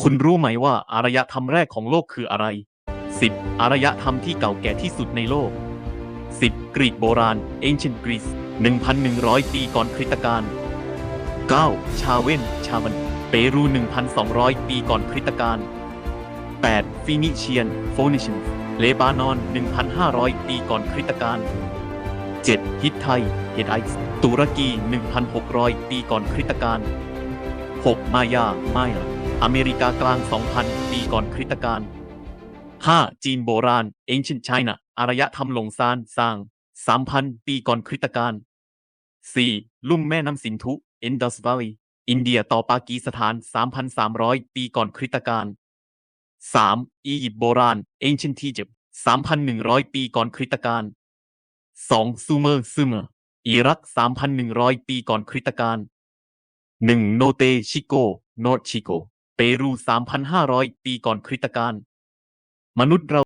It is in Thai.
คุณรู้ไหมว่าอารยธรรมแรกของโลกคืออะไร 10. อารยธรรมที่เก่าแก่ที่สุดในโลก 10. กรีกโบราณ Ancient Greece 1,100 ปีก่อนคริสตกาล 9. ชาเวน ชาวัน เปรู 1,200 ปีก่อนคริสตกาล 8. ฟินิเชียน Phoenicians เลบานอน 1,500 ปีก่อนคริสตกาล 7. ฮิตไทเฮดไอส์ตุรกี 1,600 ปีก่อนคริสตกาล 6. มายา มายา อเมริกากลาง 2,000 ปีก่อนคริสตกาล 5. จีนโบราณ Ancient China อารยธรรมหลงซานสร้าง 3,000 ปีก่อนคริสตกาล 4. ลุ่มแม่น้ำสินธุ Indus Valley อินเดียต่อปากีสถาน 3,300 ปีก่อนคริสตกาล 3. อียิปต์โบราณ Ancient Egypt 3,100 ปีก่อนคริสตกาล 2. ซูเมอร์ซูเมอร์อิรัก 3,100 ปีก่อนคริสตกาล 1. โนเตชิโก โนชิโก เปรู 3,500 ปีก่อนคริสตกาล มนุษย์เรา